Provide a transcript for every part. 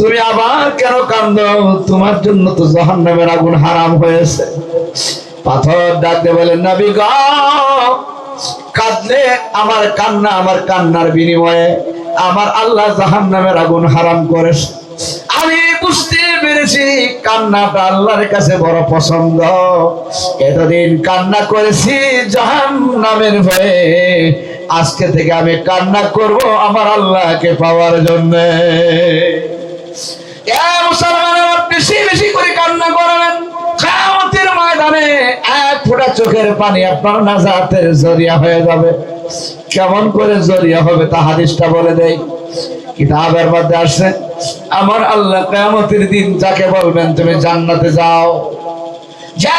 তুমি আবার কেন কান্দ? তোমার জন্য তো জাহান্নামের আগুন হারাম হয়েছে। পাথর ডাকতে বলেন নবী গ, কাঁদলে আমার কান্না, আমার কান্নার বিনিময়ে আমার আল্লাহ জাহান্নামের আগুন হারাম করেছে। আমি বুঝতে পেরেছি কান্নাটা আল্লাহর কাছে বড় পছন্দ। এতদিন কান্না করেছি জাহান নামের ভয়ে আজকে থেকে আমি কান্না করব আমার আল্লাহকে পাওয়ার জন্য। বেশি বেশি করে কান্না করবেন ফোঁটা চোখের পানি আপনার জরিয়া হয়ে যাবে। কেমন করে জরিয়া হবে তা হাদিসটা বলে দেয় কিতাবের মধ্যে আসছে, আমার আল্লাহ কিয়ামতের দিন যাকে বলবেন তুমি জান্নাতে যাও। যে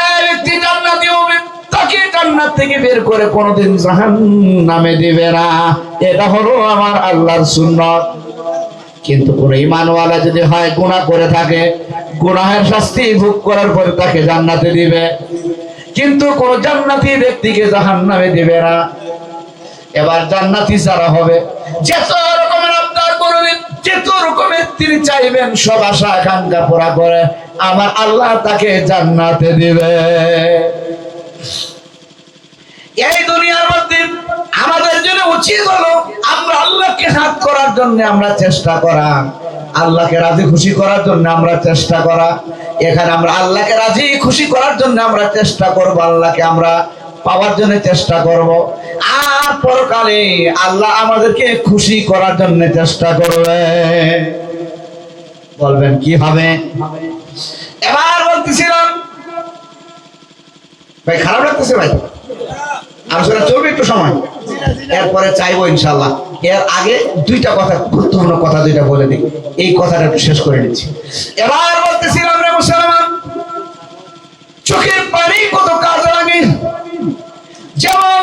তাকে জান্নাত থেকে বের করে কোনোদিন জাহান্নামে দিবে না। এটা হলো আমার আল্লাহর সুন্নত। কিন্তু কোন ইমানওয়ালা যদি হয়, গুনাহ করে থাকে, গুনাহের শাস্তি ভোগ করার পরে তাকে জান্নাতে দিবে। কিন্তু কোন জান্নাতি ব্যক্তিকে জাহান্নামে দিবে না। এবার জান্নাতি যারা হবে, যত রকমের আবদার করবেন, যত রকমের তিনি চাইবেন, সব আশা আকাঙ্ক্ষা পুরা করে আমার আল্লাহ তাকে জান্নাতে দিবে। এই দুনিয়ার মধ্যে আমাদের জন্য উচিত হলো আমরা আল্লাহকে হাত করার জন্য আমরা চেষ্টা করা। আল্লাহকে রাজি খুশি করার জন্য আমরা চেষ্টা করা। এখানে আমরা আল্লাহকে রাজি খুশি করার জন্য আমরা চেষ্টা করব, আল্লাহকে আমরা পাওয়ার জন্য চেষ্টা করব। আর পরকালে আল্লাহ আমাদেরকে খুশি করার জন্য চেষ্টা করবে। বলবেন কি হবে এবার বলতেছিলাম, ভাই, খারাপ লাগতেছে, ভাই? আলোচনা চলবে একটু সময়। এরপরে চাইব ইনশাল্লাহ এর আগে দুইটা কথা, গুরুত্বপূর্ণ কথা দুইটা বলে দিই। এই কথাটা একটু শেষ করে নিচ্ছি। এবার বলতেছিলাম রে মুসলমান, চোখের পানি কত কাজ লাগে? যেমন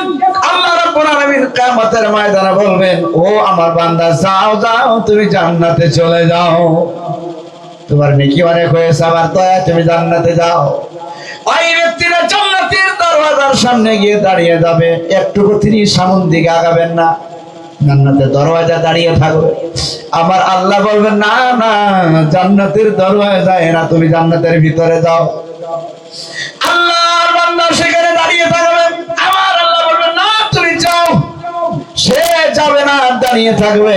আল্লাহ রাব্বুল আলামিন কিয়ামতের বলবেন, ও আমার বান্দা, যাও যাও, তুমি জান্নাতে চলে যাও। তোমার নেকি অনেক হয়েছে, আমার দয়া, তুমি জান্নাতে যাও। ওই ব্যক্তিরা দরওয়াজার সামনে গিয়ে দাঁড়িয়ে যাবে। একটুকু তিনি সামন দিকে আগাবেন না। দরওয়াজা দাঁড়িয়ে থাকবে। আমার আল্লাহ না না, জান্নাতের দরওয়াজায় না তুমি জান্নাতের ভিতরে যাও। সেখানে দাঁড়িয়ে থাকবে। আমার আল্লাহ না, তুমি যাও। সে যাবে না, দাঁড়িয়ে থাকবে।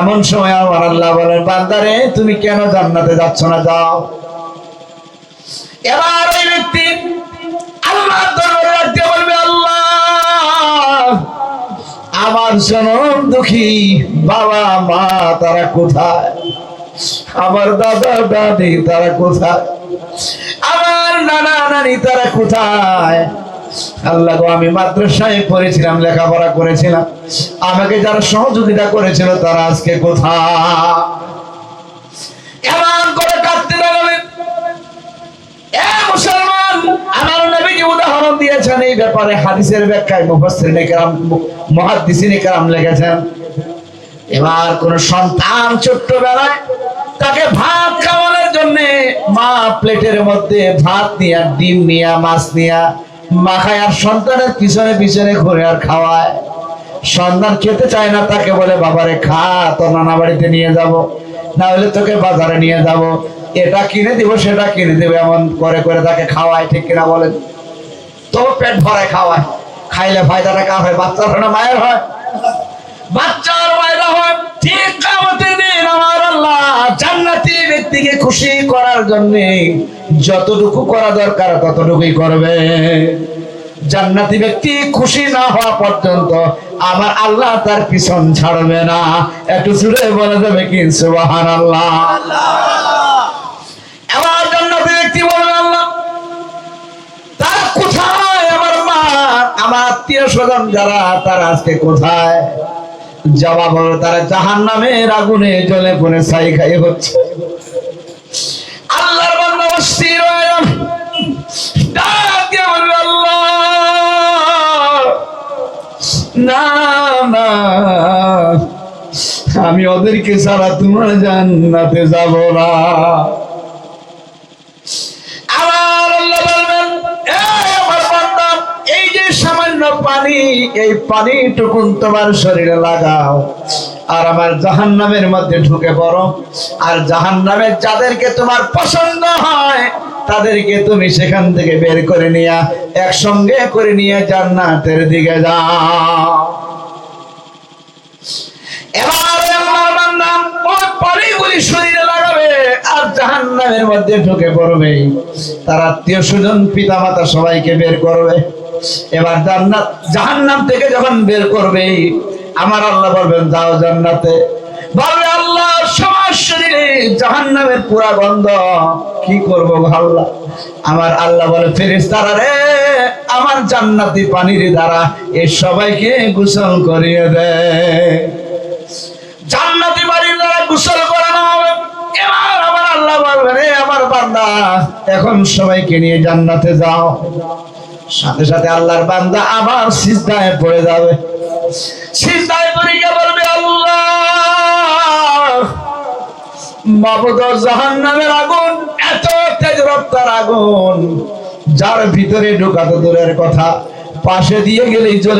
এমন সময় আমার আল্লাহ বলেন বান্দারে তুমি কেন জান্নাতে যাচ্ছ না? যাও। এবার ওই ব্যক্তি আমার দুঃখী, বাবা, মা, তারা কোথায়? আমার দাদা, দাদি, তারা কোথায়? আমার নানা, নানি, তারা কোথায়? আল্লাহ আমি মাদ্রাসায় পড়েছিলাম, লেখাপড়া করেছিলাম। আমাকে যারা সহযোগিতা করেছিল, তারা আজকে কোথায়? এমন করে কাঁদতে লাগাবে এ কি উদাহরণ দিয়েছেন এই ব্যাপারে? হাদিসের ব্যাখ্যায় মুফাসসির নেকরাম, মুহাদ্দিসিন নেকরাম লিখেছেন, এবার কোন সন্তান ছোট্টবেলায় তাকে ভাত খাওয়ানোর জন্য মা প্লেটের মধ্যে ভাত নিয়া, ডিম নিয়া, মাছ নিয়া মাখায় আর সন্তানের পিছনে পিছনে ঘুরে আর খাওয়ায়। সন্তান খেতে চায় না, তাকে বলে, বাবারে, খা তো নানা বাড়িতে নিয়ে যাব, না হলে তোকে বাজারে নিয়ে যাব। এটা কিনে দিব, সেটা কিনে দেবে, এমন করে করে তাকে খাওয়ায়, ঠিক কিনা বলেন? তো পেট ভরে খাওয়ায় খাইলে ফায়দাটা কার হয়? বাচ্চার হয় না মায়ের হয়? বাচ্চার মায়েরা হয়। ঠিক কামতের দিন আমার আল্লাহ। জান্নাতি ব্যক্তিকে খুশি করার জন্য যতটুকু করা দরকার ততটুকুই করবে। জান্নাতি ব্যক্তি খুশি না হওয়া পর্যন্ত আমার আল্লাহ তার পিছন ছাড়বে না। একটু জুড়ে বলে দেবে কি? সুবাহান আল্লাহ এবার জান্নাতি ব্যক্তি বলবে আল্লাহ তারা কোথায় আমার মা আমার আত্মীয় স্বজন যারা, তারা আজকে কোথায়? জবাব হলো, তারা জাহান নামের আগুনে জ্বলে পড়ে, ছাই খাই হচ্ছে। আমি ওদেরকে সারা তোমার জান্নাতে যাব না। এই পানি এই পানিটুকুন তোমার শরীরে লাগাও। আর আমার জাহান্নামের মধ্যে ঢুকে পড়ো। আর জাহান জাহান্নামের যাদেরকে তোমার পছন্দ হয়, তাদেরকে তুমি সেখান থেকে বের করে নিয়ে, একসঙ্গে করে নিয়ে জান্নাতের দিকে যাও। শরীরে লাগাবে আর মধ্যে ঢুকে তার আত্মীয় স্বজন পিতা মাতা সবাইকে বের করবে। এবার জান্নাত, জাহান্নাম থেকে যখন বের করবে, আমার আল্লাহ বলবেন, যাও জান্নাতে। বলবে, আল্লাহ সবার শরীরে জাহান্নামের পুরা গন্ধ, কি করব আল্লাহ? আমার আল্লাহ বলে ফেরিস তারা রে, আমার জান্নাতি পানির দ্বারা এ সবাইকে গোসল করিয়ে দেয় জান্নাতি বাড়ির দ্বারা গোসল করানো হবে এবার আমার আল্লাহ বলবে, রে আমার বান্দা, এখন সবাইকে নিয়ে জান্নাতে যাও। সাথে সাথে আল্লাহর বান্দা আবার সিজদায় পড়ে যাবে। সিজদায় পড়ে গিয়ে বলবে, আল্লাহ মাবুদ জাহান্নামের আগুন, এত তেজ রক্তের আগুন, যার ভিতরে ঢোকাতো দূরের কথা, পাশে দিয়ে গেলেই চলে